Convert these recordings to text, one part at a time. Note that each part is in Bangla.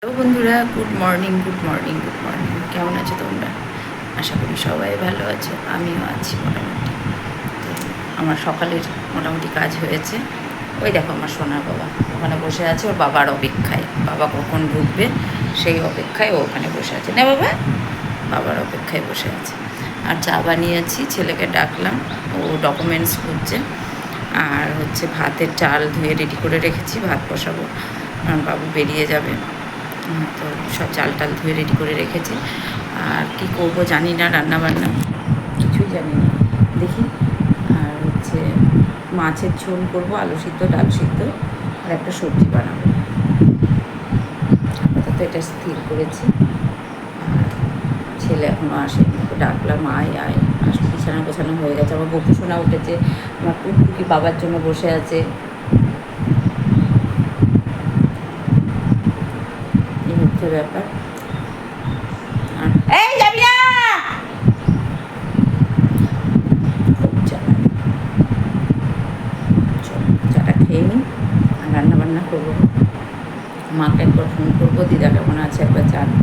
হ্যালো বন্ধুরা, good morning good morning good morning. কেমন আছো তোমরা? আশা করি সবাই ভালো আছো, আমিও আছি মোটামুটি। তো আমার সকালের মোটামুটি কাজ হয়েছে। ওই দেখো আমার সোনার বাবা, ওখানে বসে আছে, ওর বাবার অপেক্ষায়। বাবা কখন ঢুকবে, সেই অপেক্ষায় ও ওখানে বসে আছে। না বাবা, বাবার অপেক্ষায় বসে আছে। আর চা বানিয়েছি, ছেলেকে ডাকলাম, ও ডকুমেন্টস খুঁজছে। আর হচ্ছে ভাতের চাল ধুয়ে রেডি করে রেখেছি, ভাত বসাবো। বাবু বেরিয়ে যাবে। তো সব চাল টাল ধুয়ে রেডি করে রেখেছি। আর কি করব জানি না রান্না বান্না কিছুই জানি না। দেখি, আর হচ্ছে মাছের ঝোল করব, আলু সিদ্ধ, ডাল সিদ্ধ, আর একটা সবজি বানাবো। আপাতত এটা স্থির করেছি। ছেলে এখনও আসেনি ডাকলাম, আয় আয়। বিছানা গোছানো হয়ে গেছে, আমার বকু শোনা উঠেছে, আমার টুকটুকি বাবার জন্য বসে আছে এই হচ্ছে ব্যাপার। এই যাবি না খুব চাটা খেয়ে নিই আর রান্না বান্না করব। মাকে একবার ফোন করব দিদা কেমন আছে একবার জানব।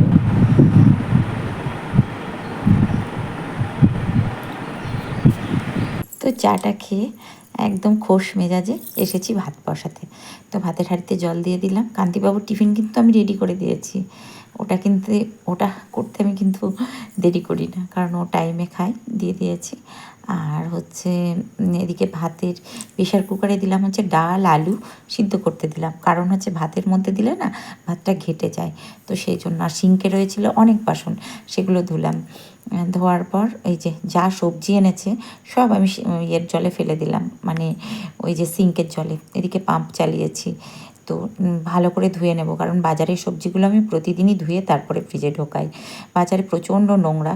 তো চাটা খেয়ে একদম খোশ মেজাজে এসেছি ভাত বসাতে। তো ভাতের হাড়িতে জল দিয়ে দিলাম। কান্তিবাবুর টিফিন কিন্তু আমি রেডি করে দিয়েছি। ওটা কিন্তু, ওটা করতে আমি কিন্তু দেরি করি না, কারণ ও টাইমে খায়, দিয়ে দিয়েছি। আর হচ্ছে এদিকে ভাতের প্রেশার কুকারে দিলাম হচ্ছে ডাল, আলু সিদ্ধ করতে দিলাম। কারণ হচ্ছে ভাতের মধ্যে দিলে না ভাতটা ঘেটে যায়। তো সেই জন্য আর সিঙ্কে রয়েছিল অনেক বাসন, সেগুলো ধুলাম। ধোয়ার পর এই যে যা সবজি এনেছে, সব আমি ইয়ের জলে ফেলে দিলাম। মানে ওই যে সিঙ্কের জলে। এদিকে পাম্প চালিয়েছি। তো ভালো করে ধুয়ে নেব। কারণ বাজারের সবজিগুলো আমি প্রতিদিনই ধুয়ে তারপরে ফ্রিজে ঢোকাই। বাজারে প্রচণ্ড নোংরা।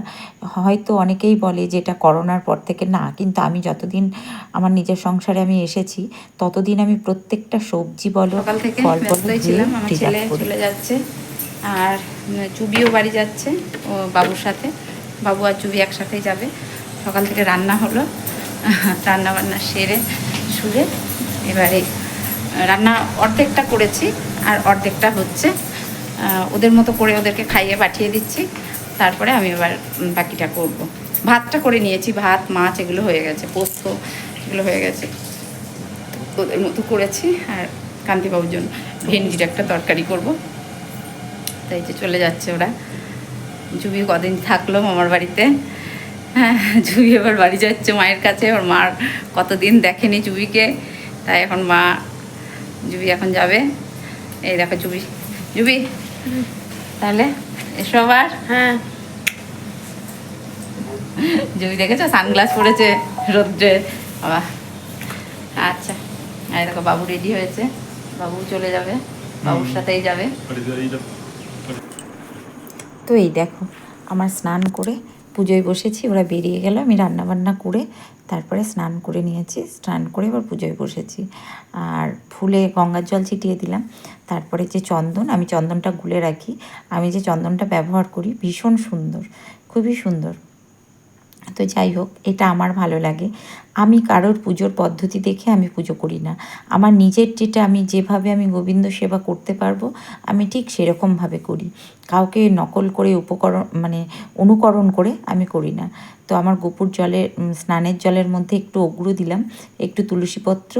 হয়তো অনেকেই বলে যে এটা করোনার পর থেকে। না কিন্তু আমি যতদিন আমার নিজের সংসারে আমি এসেছি ততদিন আমি প্রত্যেকটা সবজি বলো সকাল থেকে ফল বলো ছিলাম। আমার ছেলে চলে যাচ্ছে। আর চুবিও বাড়ি যাচ্ছে ও বাবুর সাথে। বাবু আর চুবি একসাথেই যাবে। সকাল থেকে রান্না হলো। রান্না বান্না সেরে শুয়ে এবারে রান্না অর্ধেকটা করেছি আর অর্ধেকটা হচ্ছে ওদের মতো করে ওদেরকে খাইয়ে পাঠিয়ে দিচ্ছি। তারপরে আমি এবার বাকিটা করব। ভাতটা করে নিয়েছি, ভাত, মাছ, এগুলো হয়ে গেছে, পোস্ত, এগুলো হয়ে গেছে। ওদের মতো করেছি আর কান্তিবাবুর জন্য ভেন্ডির একটা তরকারি করব। তাই যে চলে যাচ্ছে ওরা। জুবি কদিন থাকল মামার বাড়িতে। হ্যাঁ জুবি এবার বাড়ি যাচ্ছে মায়ের কাছে। ওর মার কতদিন দেখেনি জুবিকে। তাই এখন মা জুবি এখন যাবে। এই দেখো জুবি। জুবি তাহলে এসো আবার। হ্যাঁ। জুবি দেখেছ? সানগ্লাস পরেছে রোদ্রে। বাবা। আচ্ছা। এই দেখো বাবু রেডি হয়েছে। বাবু চলে যাবে। বাবুর সাথেই যাবে। তো এই দেখো আমার স্নান করে পুজোয় বসেছি ওরা বেরিয়ে গেল আমি রান্না বান্না করে তারপরে স্নান করে নিয়েছি। স্নান করে এবার পুজোয় বসেছি। আর ফুলে গঙ্গার জল ছিটিয়ে দিলাম। তারপরে যে চন্দন, আমি চন্দনটা গুলে রাখি। আমি যে চন্দনটা ব্যবহার করি ভীষণ সুন্দর, খুবই সুন্দর। তো যাই হোক, এটা আমার ভালো লাগে। আমি কারোর পুজোর পদ্ধতি দেখে আমি পুজো করি না। আমার নিজের যেটা আমি যেভাবে আমি গোবিন্দ সেবা করতে পারব, আমি ঠিক সেরকমভাবে করি। কাউকে নকল করে উপকরণ মানে অনুকরণ করে আমি করি না। তো আমার গোপুর উম, স্নানের জলের মধ্যে একটু অগ্রু দিলাম একটু তুলসীপত্র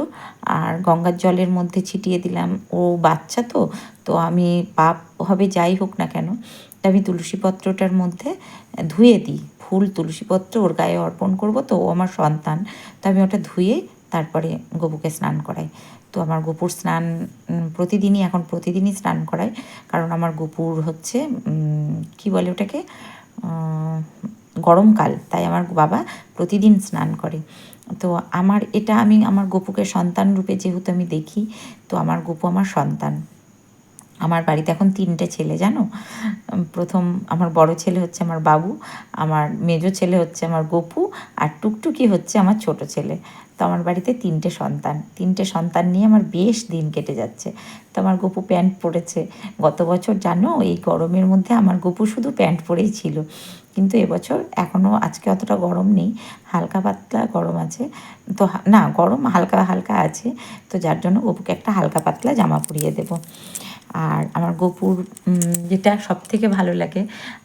আর গঙ্গার জলের মধ্যে ছিটিয়ে দিলাম। ও বাচ্চা তো তো আমি পাপ হবে যাই হোক না কেন আমি তুলসীপত্রটার মধ্যে ধুয়ে দিই। ফুল তুলসীপত্র ওর গায়ে অর্পণ করব তো ও আমার সন্তান তো আমি ওটা ধুয়ে তারপরে গপুকে স্নান করাই। তো আমার গপুর স্নান প্রতিদিনই এখন প্রতিদিনই স্নান করাই কারণ আমার গপুর হচ্ছে কি বলে ওটাকে গরমকাল, তাই আমার বাবা প্রতিদিন স্নান করে। তো আমার, এটা আমি আমার গপুকে সন্তান রূপে যেহেতু আমি দেখি, তো আমার গপু আমার সন্তান। আমার বাড়িতে এখন তিনটে ছেলে, জানো? প্রথম আমার বড় ছেলে হচ্ছে আমার বাবু, আমার মেজো ছেলে হচ্ছে আমার গপু, আর টুকটুকি হচ্ছে আমার ছোট ছেলে। তো আমার বাড়িতে তিনটে সন্তান। তিনটে সন্তান নিয়ে আমার বেশ দিন কেটে যাচ্ছে। তো আমার গপু প্যান্ট পরেছে। গত বছর, জানো? এই গরমের মধ্যে আমার গপু শুধু প্যান্ট পরেই ছিল। কিন্তু এবছর এখনও আজকে অতটা গরম নেই, হালকা পাতলা গরম আছে। তো না, গরম হালকা হালকা আছে, তো যার জন্য গপুকে একটা হালকা পাতলা জামা পরিয়ে দেব। আর আমার গোপুর যেটা সব থেকে ভালো লাগে,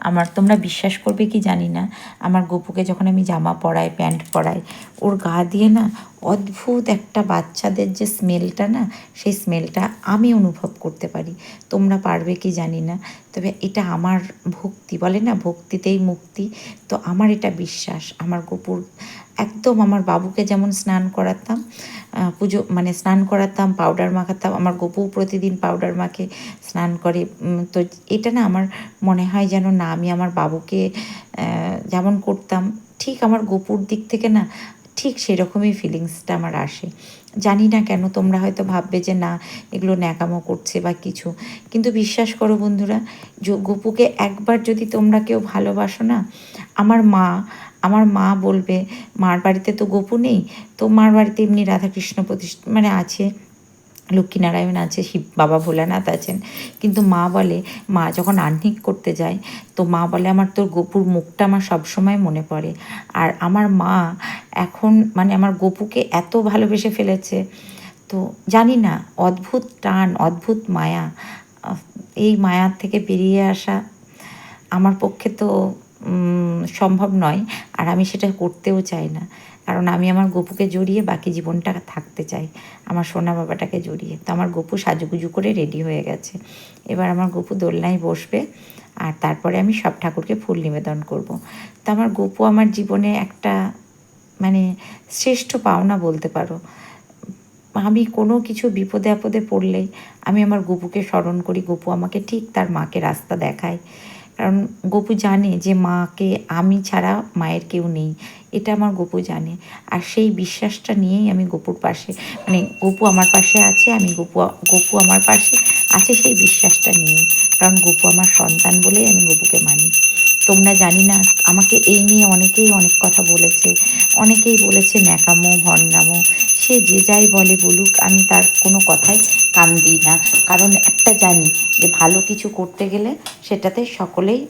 আমার তোমরা বিশ্বাস করবে কি জানি না, আমার গোপুকে যখন আমি জামা পরাই, প্যান্ট পরাই, ওর গা দিয়ে না অদ্ভুত একটা বাচ্চাদের যে স্মেলটা না, সেই স্মেলটা আমি অনুভব করতে পারি। তোমরা পারবে কি জানি না। তবে এটা আমার ভক্তি, বলে না ভক্তিতেই মুক্তি। তো আমার এটা বিশ্বাস, আমার গোপুর, একদম আমার বাবুকে যেমন স্নান করাতাম পুজো মানে স্নান করাতাম পাউডার মাখাতাম, আমার গপু প্রতিদিন পাউডার মাখে, স্নান করে। তো এটা না আমার মনে হয় যেন না, আমি আমার বাবুকে যেমন করতাম, ঠিক আমার গপুর দিক থেকে না ঠিক সেরকমই ফিলিংসটা আমার আসে। জানি না কেন, তোমরা হয়তো ভাববে যে না, এগুলো ন্যাকামো করছে বা কিছু। কিন্তু বিশ্বাস করো বন্ধুরা গপুকে একবার যদি তোমরা কেউ ভালোবাসো না, আমার মা আমার মা বলবে, মার বাড়িতে তো গপু নেই, তো মার বাড়িতে এমনি রাধাকৃষ্ণ প্রতিষ্ঠা মানে আছে। লক্ষ্মীনারায়ণ আছে, শিব, বাবা ভোলানাথ আছেন। কিন্তু মা বলে, মা যখন আহ্নিক করতে যায়, তো মা বলে, আমার তোর গপুর মুখটা আমার সবসময় মনে পড়ে। আর আমার মা এখন মানে আমার গপুকে এত ভালোবেসে ফেলেছে, তো জানি না, অদ্ভুত টান, অদ্ভুত মায়া এই মায়ার থেকে বেরিয়ে আসা আমার পক্ষে তো সম্ভব নয়। আর আমি সেটা করতেও চাই না। কারণ আমি আমার গপুকে জড়িয়ে বাকি জীবনটা থাকতে চাই, আমার সোনা বাবাটাকে জড়িয়ে। তো আমার গপু সাজুগুজু করে রেডি হয়ে গেছে। এবার আমার গপু দোলনায় বসবে আর তারপরে আমি সব ঠাকুরকে ফুল নিবেদন করব। তো আমার গপু আমার জীবনে একটা মানে শ্রেষ্ঠ পাওনা বলতে পারো। আমি কোনো কিছু বিপদে আপদে পড়লেই আমি আমার গপুকে স্মরণ করি, গপু আমাকে ঠিক তার মাকে রাস্তা দেখায়। কারণ গপু জানে যে মাকে আমি ছাড়া মায়ের কেউ নেই। এটা আমার গপু জানে। আর সেই বিশ্বাসটা নিয়েই আমি গপুর পাশে মানে গপু আমার পাশে আছে, আমি গপু গপু আমার পাশে আছে সেই বিশ্বাসটা নিয়েই। কারণ গপু আমার সন্তান বলেই আমি গপুকে মানি। তোমরা জানি না, আমাকে এই নিয়ে অনেকেই অনেক কথা বলেছে। অনেকেই বলেছে ন্যাকামো, ভণ্ডামো সে যে যাই বলে বলুক, আমি তার কোনো কথাই কান দিই না। কারণ একটা জানি যে ভালো কিছু করতে গেলে সেটাতে সকলেই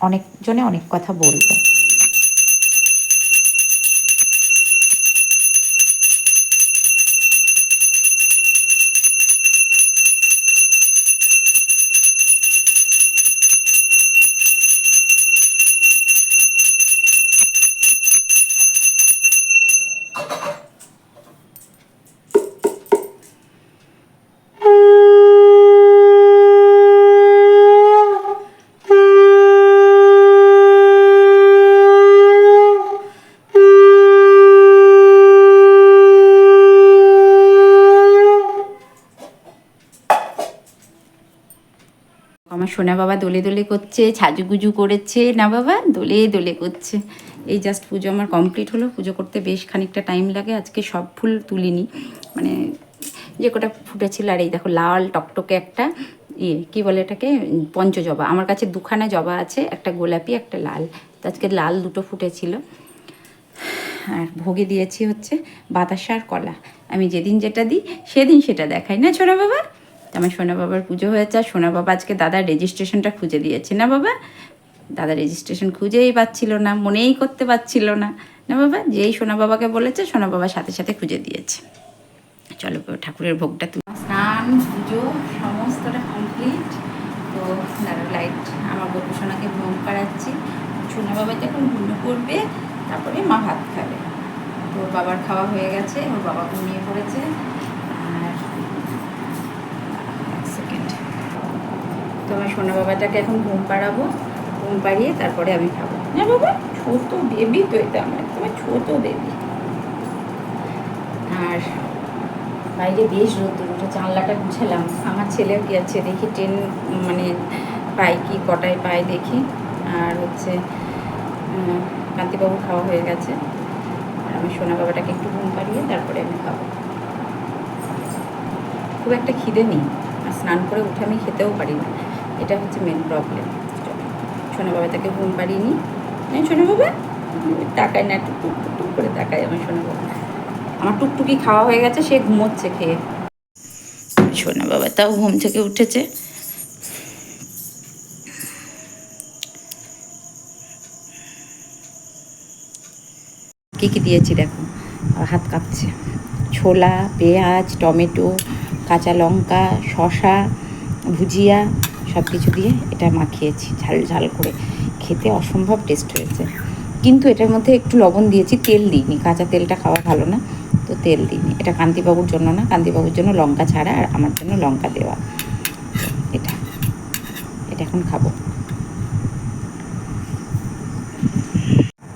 অনেকজনে অনেক কথা বলবে। আমার সোনা বাবা দোলে দোলে করছে ছাজুগুজু করেছে, না বাবা? দোলে দোলে করছে। এই জাস্ট পুজো আমার কমপ্লিট হলো। পুজো করতে বেশ খানিকটা টাইম লাগে। আজকে সব ফুল তুলিনি। মানে যে কটা ফুটেছিল আর এই দেখো লাল টকটকে একটা ইয়ে কী বলে এটাকে? পঞ্চজবা। আমার কাছে দুখানা জবা আছে, একটা গোলাপি, একটা লাল। তো আজকে লাল দুটো ফুটেছিল। আর ভোগে দিয়েছি হচ্ছে বাতাসা আর কলা। আমি যেদিন যেটা দিই, সেদিন সেটা দেখাই। না ছোনা বাবা? তো আমার সোনা বাবার পুজো হয়েছে, আর সোনা বাবা আজকে দাদার রেজিস্ট্রেশনটা খুঁজে দিয়েছে। না বাবা? দাদা রেজিস্ট্রেশন খুঁজেই পাচ্ছিল না, মনেই করতে পারছিল না। না বাবা? যেই সোনা বাবাকে বলেছে, সোনা বাবা সাথে সাথে খুঁজে দিয়েছে। চলো ঠাকুরের ভোগটা তুমি স্নান, পুজো, সমস্তটা কমপ্লিট তো লাইট আমার গপু সোনাকে ভোগ করাচ্ছি। সোনা বাবা যখন ঘুমিয়ে পড়বে তারপরে মা ভাত খাবে। তো বাবার খাওয়া হয়ে গেছে, ওর বাবা ঘুমিয়ে পড়েছে আর এক সেকেন্ড তো আমার সোনা বাবাটাকে এখন ঘুম পাড়াবো ঘুম পাড়িয়ে তারপরে আমি খাব। হ্যাঁ বাবা ছোট বেবি তো এটা আমার তোমার ছোট বেবি আর বাইরে বেশ রোদ্দুর ওটা জানলাটা গুছালাম। আমার ছেলেও গেছে দেখি ট্রেন মানে পাই কি কটায় পাই দেখি। আর হচ্ছে কান্তিবাবু খাওয়া হয়ে গেছে। আর আমি সোনা বাবাটাকে একটু ঘুম পাড়িয়ে তারপরে আমি খাব। খুব একটা খিদে নেই আর স্নান করে উঠে আমি খেতেও পারি না। এটা হচ্ছে মেন প্রবলেম সোনা বাবা, তাকে ঘুম পাড়িয়ে নিই। হ্যাঁ সোনা বাবা টাকায় না, টুক টুক টুক করে তাকায় আমার সোনা বাবা। আমার টুকটুকি খাওয়া হয়ে গেছে, সে ঘুমোচ্ছে খেয়ে। সোনা বাবা, তাও ঘুম থেকে উঠেছে। কী কী দিয়েছি দেখো? হাত কাঁপছে। ছোলা, পেঁয়াজ, টমেটো, কাঁচা লঙ্কা শশা ভুজিয়া সব কিছু দিয়ে এটা মাখিয়েছি, ঝাল ঝাল করে। খেতে অসম্ভব টেস্ট হয়েছে। কিন্তু এটার মধ্যে একটু লবণ দিয়েছি, তেল দিইনি। কাঁচা তেলটা খাওয়া ভালো না, তো তেল দিইনি। এটা কান্তিবাবুর জন্য না, কান্তিবাবুর জন্য লঙ্কা ছাড়া আর আমার জন্য লঙ্কা দেওয়া। এটা এটা এখন খাব।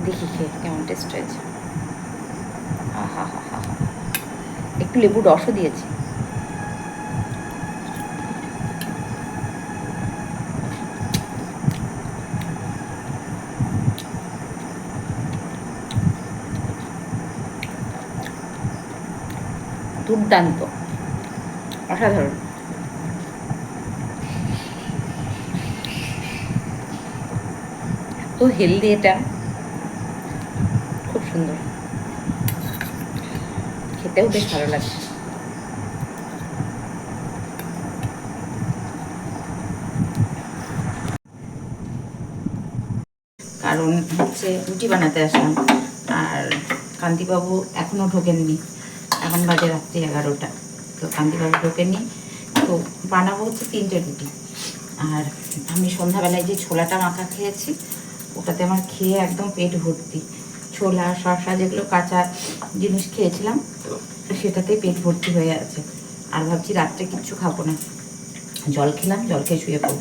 দেখি খেয়ে কেমন টেস্ট হয়েছে। আহা হা হা একটু লেবু রসও দিয়েছি। দুর্দান্ত। অসাধারণ। তো হেলদি এটা। খুব সুন্দর। খেতেও বেশ ভালো লাগছে। কারণ হচ্ছে রুটি বানাতে আসলাম, আর কান্তিবাবু এখনও ঢোকেননি। এখন বাজে রাত্রি এগারোটা। তো কান্তিবাবু ঢোকেননি তো বানাবো হচ্ছে তিনটে রুটি। আর আমি সন্ধ্যাবেলায় যে ছোলাটা মাখা খেয়েছি, ওটাতে আমার খেয়ে একদম পেট ভর্তি। ছোলা, শসা যেগুলো কাঁচা জিনিস খেয়েছিলাম তো সেটাতে পেট ভর্তি হয়ে আছে। আর ভাবছি রাত্রে কিচ্ছু খাব না। জল খেলাম, জল খেয়ে শুয়ে পড়ব।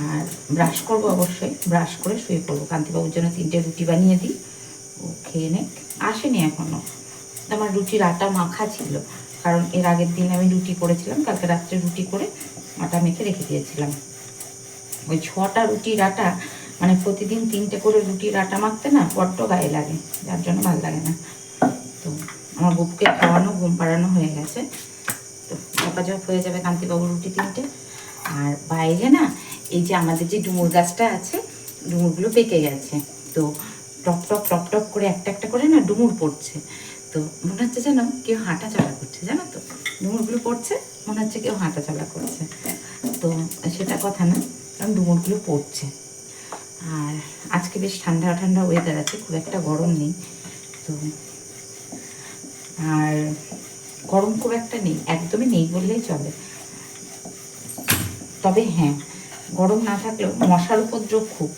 আর ব্রাশ করব অবশ্যই, ব্রাশ করে শুয়ে পড়ব। কান্তিবাবুর জন্য তিনটে রুটি বানিয়ে দিই। ও খেয়ে নে আসেনি এখনও আমার রুটির আটা মাখা ছিল। কারণ এর আগের দিন আমি রুটি করেছিলাম, কালকে রাত্রে রুটি করে আটা মেখে রেখে দিয়েছিলাম। ওই ছটা রুটির আটা মানে প্রতিদিন তিনটে করে রুটির আটা মাখতে না বড্ড গায়ে লাগে, যার জন্য ভালো লাগে না। তো আমার বুবকে খাওয়ানো, ঘুম পাড়ানো হয়ে গেছে। তো ঝপাঝপ হয়ে যাবে কান্তিবাবুর রুটি তিনটে। আর বাইরে না, এই যে আমাদের যে ডুমুর গাছটা আছে, ডুমুরগুলো পেকে গেছে। তো টপ টপ টপ টপ করে একটা একটা করে না ডুমুর পড়ছে। তো মনে হচ্ছে যেন কেউ হাঁটা চলা করছে, জানো তো? ডুমুরগুলো পড়ছে, মনে হচ্ছে কেউ হাঁটা চলা করছে। তো সেটা কথা না, কারণ ডুমুরগুলো পড়ছে। আর আজকে বেশ ঠান্ডা ঠান্ডা ওয়েদার আছে, খুব একটা গরম নেই। তো আর গরম খুব একটা নেই, একদমই নেই বললেই চলে। তবে হ্যাঁ গরম না থাকলেও মশার উপদ্রব খুব।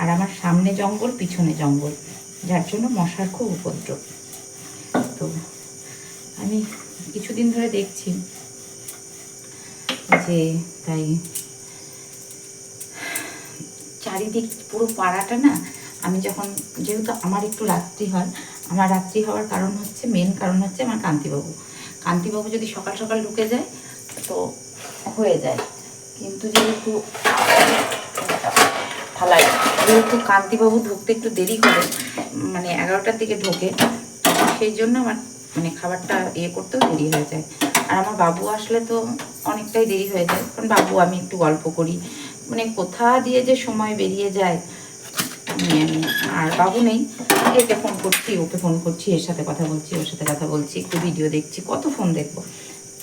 আর আমার সামনে জঙ্গল, পিছনে জঙ্গল, যার জন্য মশার খুব উপদ্রব। তো আমি কিছুদিন ধরে দেখছি যে তাই চারিদিক পুরো পাড়াটা না, আমি যখন, যেহেতু আমার একটু রাত্রি হয়, আমার রাত্রি হওয়ার কারণ হচ্ছে মেন কারণ হচ্ছে আমার কান্তিবাবু। কান্তিবাবু যদি সকাল সকাল ঢুকে যায়, তো হয়ে যায়। কিন্তু যেহেতু থালায়, যেহেতু কান্তিবাবু ঢুকতে একটু দেরি করে মানে এগারোটার দিকে ঢোকে সেই জন্য আমার মানে খাবারটা ইয়ে করতেও দেরি হয়ে যায়। আর আমার বাবু আসলে তো অনেকটাই দেরি হয়ে যায়। কারণ বাবু, আমি একটু গল্প করি। মানে কোথা দিয়ে যে সময় বেরিয়ে যায় আর বাবু নেই। একে ফোন করছি, ওকে ফোন করছি, এর সাথে কথা বলছি, ওর সাথে কথা বলছি, একটু ভিডিও দেখছি, কত ফোন দেখব।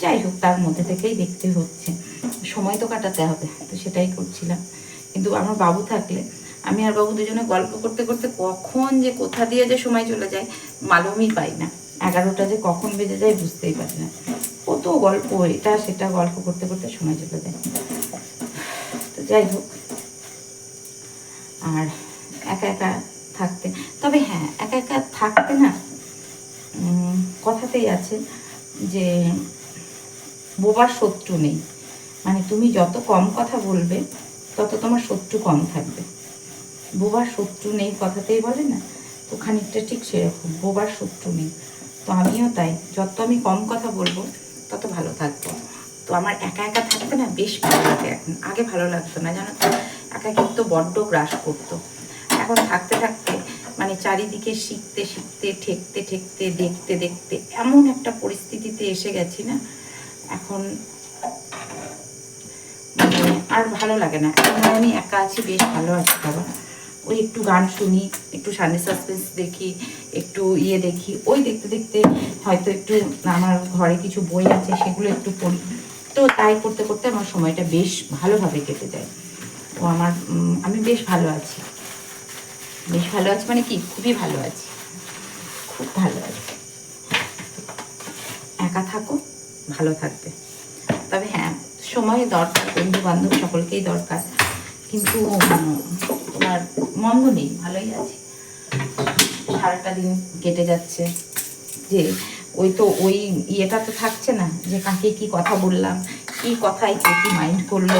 যাই হোক, তার মধ্যে থেকেই দেখতে হচ্ছে। সময় তো কাটাতে হবে, তো সেটাই করছিলাম। কিন্তু আমার বাবু থাকলে আমি আর বাবু দুজনে গল্প করতে করতে কখন যে কোথা দিয়ে যে সময় চলে যায়, মালুমই পাই না। এগারোটা যে কখন বেজে যায় বুঝতেই পারি না। কত গল্প, এটা সেটা গল্প করতে করতে সময় চলে যায়। তো যাই হোক, আর একা একা থাকতে, তবে হ্যাঁ একা একা থাকতে না কথাতেই আছে যে বোবার শত্রু নেই। মানে তুমি যত কম কথা বলবে, তত তোমার শত্রু কম থাকবে। বোবার শত্রু নেই কথাতেই বলে না? তো খানিকটা ঠিক সেরকম, বোবার শত্রু নেই। তো আমিও তাই, যত আমি কম কথা বলব, তত ভালো থাকব। তো আমার একা একা থাকতে না? বেশ ভালো লাগে এখন। আগে ভালো লাগতো না, জানো তো? একাকিত্ব বড্ড গ্রাস করতো। এখন থাকতে থাকতে মানে চারিদিকে শিখতে শিখতে, ঠেকতে ঠেকতে, দেখতে দেখতে, এমন একটা পরিস্থিতিতে এসে গেছি না? এখন মানে আর ভালো লাগে না। এখন আমি একা আছি, বেশ ভালো আছি, বাবা। ওই একটু গান শুনি, একটু সানডে সাসপেন্স দেখি, একটু ইয়ে দেখি। ওই দেখতে দেখতে হয়তো একটু আমার ঘরে কিছু বই আছে, সেগুলো একটু পড়ি। তো তাই করতে করতে আমার সময়টা বেশ ভালোভাবে কেটে যায়। ও আমার আমি বেশ ভালো আছি। বেশ ভালো আছি মানে কি? খুবই ভালো আছি। খুব ভালো আছি। একা থাকো, ভালো থাকবে। তবে হ্যাঁ সময় দরকার বন্ধু বান্ধব সকলকেই দরকার। কিন্তু তোমার মন্দ নেই, ভালোই আছে। সারাটা দিন কেটে যাচ্ছে। যে ওই তো ওই ইয়েটা তো থাকছে না, যে কাকে কি কথা বললাম, কি কথায় কে কি মাইন্ড করল,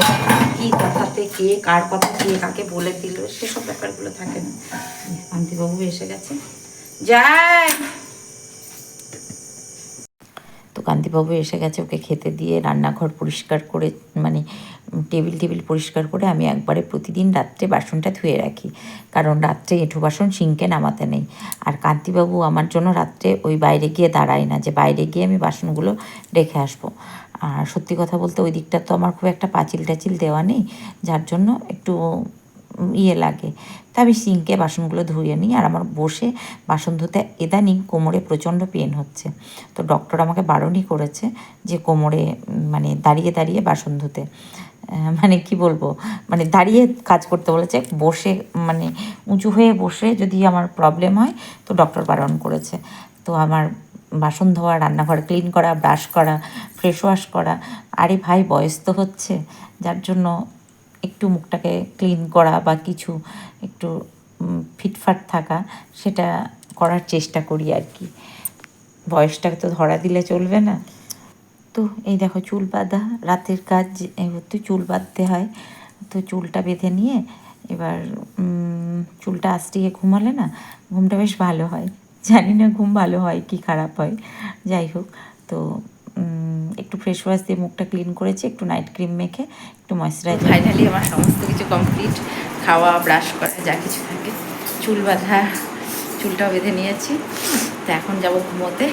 কি কথাতে কে কার কথা কে কাকে বলে দিল, সেসব ব্যাপারগুলো থাকে না। শান্তিবাবু এসে গেছে। যাই! তো কান্তিবাবু এসে গেছে ওকে খেতে দিয়ে রান্নাঘর পরিষ্কার করে মানে টেবিল টেবিল পরিষ্কার করে আমি একবারে প্রতিদিন রাত্রে বাসনটা ধুয়ে রাখি। কারণ রাত্রে এঁঠো বাসন সিঙ্কে নামাতে নেই। আর কান্তিবাবু আমার জন্য রাত্রে ওই বাইরে গিয়ে দাঁড়ায় না, যে বাইরে গিয়ে আমি বাসনগুলো রেখে আসব। আর সত্যি কথা বলতে ওই দিকটা তো আমার খুব একটা পাঁচিল টাচিল দেওয়া নেই, যার জন্য একটু ইয়ে লাগে। তা আমি সিঙ্কে বাসনগুলো ধুয়ে নিই আর আমার বসে বাসন ধুতে ইদানিং কোমরে প্রচণ্ড পেন হচ্ছে। তো ডক্টর আমাকে বারণই করেছে যে কোমরে মানে দাঁড়িয়ে দাঁড়িয়ে বাসন ধুতে। মানে কি বলব? মানে দাঁড়িয়ে কাজ করতে বলেছে, বসে মানে উঁচু হয়ে বসে যদি আমার প্রবলেম হয়, তো ডক্টর বারণ করেছে। তো আমার বাসন ধোয়া, রান্নাঘর ক্লিন করা ব্রাশ করা ফ্রেশ ওয়াশ করা, আরে ভাই বয়স তো হচ্ছে, যার জন্য একটু মুখটাকে ক্লিন করা বা কিছু একটু ফিটফাট থাকা, সেটা করার চেষ্টা করি আর কি। বয়সটাকে তো ধরা দিলে চলবে না। তো এই দেখো চুল বাঁধা, রাতের কাজ তো চুল বাঁধতে হয়। তো চুলটা বেঁধে নিয়ে এবার চুলটা আস্তিয়ে ঘুমালে না, ঘুমটা বেশ ভালো হয়। জানি না ঘুম ভালো হয় কি খারাপ হয়। যাই হোক, তো একটু ফ্রেশ ওয়াশ দিয়ে মুখটা ক্লিন করেছি, একটু নাইট ক্রিম মেখে, একটু ময়শ্চারাইজার ফাইনালি আমার সমস্ত কিছু কমপ্লিট খাওয়া ব্রাশ করা, যা কিছু থাকে। চুল বাঁধা, চুলটাও বেঁধে নিয়েছি। তো এখন যাব ঘুমোতে।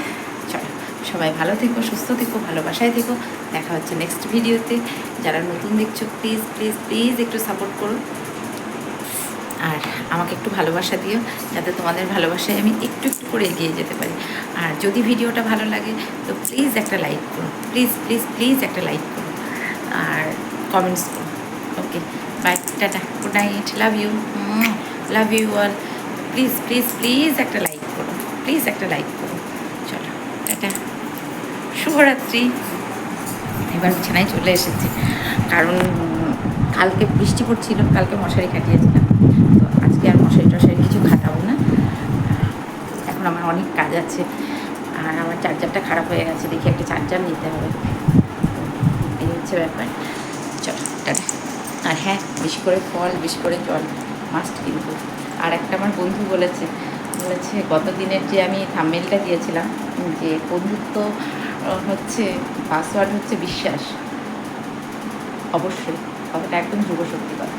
চলো, সবাই ভালো থেকো, সুস্থ থেকো, ভালোবাসায় থেকো। দেখা হচ্ছে নেক্সট ভিডিওতে যারা নতুন দেখছ প্লিজ প্লিজ প্লিজ একটু সাপোর্ট করো। আর আমাকে একটু ভালোবাসা দিও, যাতে তোমাদের ভালোবাসায় আমি একটু একটু করে এগিয়ে যেতে পারি। আর যদি ভিডিওটা ভালো লাগে, তো প্লিজ একটা লাইক করো। প্লিজ প্লিজ প্লিজ একটা লাইক করো। আর comments bye tata good night love you love you all please please please একটা লাইক করো। প্লিজ একটা লাইক করো। চলো। টাটা শুভরাত্রি। এবার বিছানায় চলে এসেছি। কারণ কালকে বৃষ্টি পড়ছিল। কালকে মশারি কাটিয়েছিলাম। তো আজকে আর মশারি টশারি কিছু খাটাবো না। এখন আমার অনেক কাজ আছে। আর আমার চার্জারটা খারাপ হয়ে গেছে। দেখি একটা চার্জার নিতে হবে। এই হচ্ছে ব্যাপার। চলো, টাটা। আর হ্যাঁ বেশি করে ফল, বেশি করে জল মাস্ট কিন্তু। আর একটা আমার বন্ধু বলেছে বলেছে গত দিনের যে আমি থামমেলটা দিয়েছিলাম, যে বন্ধুত্ব হচ্ছে পাসওয়ার্ড হচ্ছে বিশ্বাস। অবশ্যই, কথাটা একদম যুব সত্যি কথা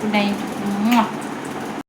গুড নাইট